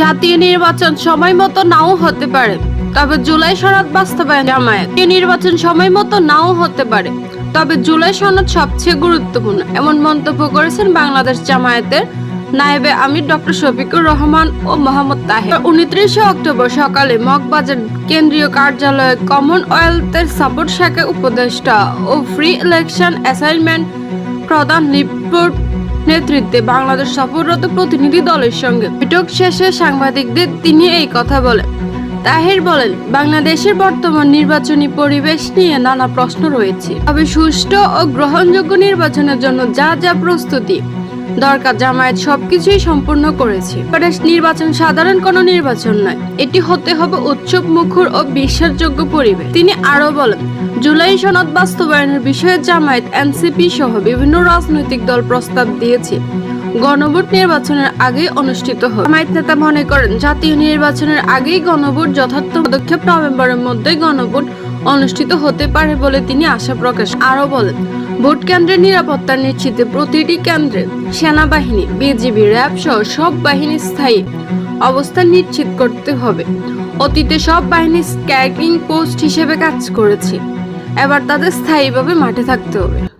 জাতীয় নির্বাচন সময় মতো নাও হতে পারে, তবে জুলাই সনদ বাস্তবায়ন জামায়াত। নির্বাচন সময় মতো নাও হতে পারে, তবে জুলাই সনদ সবচেয়ে গুরুত্বপূর্ণ, এমন মন্তব্য করেছেন বাংলাদেশ জামায়াতের নায়েবে আমির ডক্টর শফিকুর রহমান ও মোহাম্মদ তাহের। উনত্রিশে অক্টোবর সকালে মগবাজার কেন্দ্রীয় কার্যালয়ে কমনওয়েলথের সাপোর্ট শাখা উপদেষ্টা ও ফ্রি ইলেকশন অ্যাসাইনমেন্ট প্রধান রিপোর্ট নেতৃত্বে বাংলাদেশ সফররত প্রতিনিধি দলের সঙ্গে বৈঠক শেষে সাংবাদিকদের তিনি এই কথা বলেন। তাহির বলেন, বাংলাদেশের বর্তমান নির্বাচনী পরিবেশ নিয়ে নানা প্রশ্ন রয়েছে। তবে সুষ্ঠু ও গ্রহণযোগ্য নির্বাচনের জন্য যা যা প্রস্তুতি দরকার, জামায়াত সবকিছুই সম্পূর্ণ করেছে। নির্বাচন সাধারণ কোনো নির্বাচন নয়। এটি হতে হবে উৎসব মুখর ও বিশ্বাসযোগ্য পরিবেশ। তিনি আরও বলেন, জুলাই সনদ বাস্তবায়নের বিষয়ে জামায়াত, এনসিপি সহ বিভিন্ন রাজনৈতিক দল প্রস্তাব দিয়েছে। গণভোট নির্বাচনের আগেই অনুষ্ঠিত হবে। জামায়াত নেতা মনে করেন, জাতীয় নির্বাচনের আগেই গণভোট যথার্থ পদক্ষেপ, নভেম্বরের মধ্যে গণভোট অনুষ্ঠিত হতে পারে বলে তিনি আশা প্রকাশ আরও বলেন, ভোট কেন্দ্রের নিরাপত্তা নিশ্চিতে প্রতিটি কেন্দ্রে সেনাবাহিনী, বিজিবি, র্যাব সহ সব বাহিনী স্থায়ী। অবস্থান নিশ্চিত করতে হবে। অতীতে সব বাহিনী স্ক্যাগিং পোস্ট হিসেবে কাজ করেছে। এবার তাদের স্থায়ীভাবে মাঠে থাকতে হবে।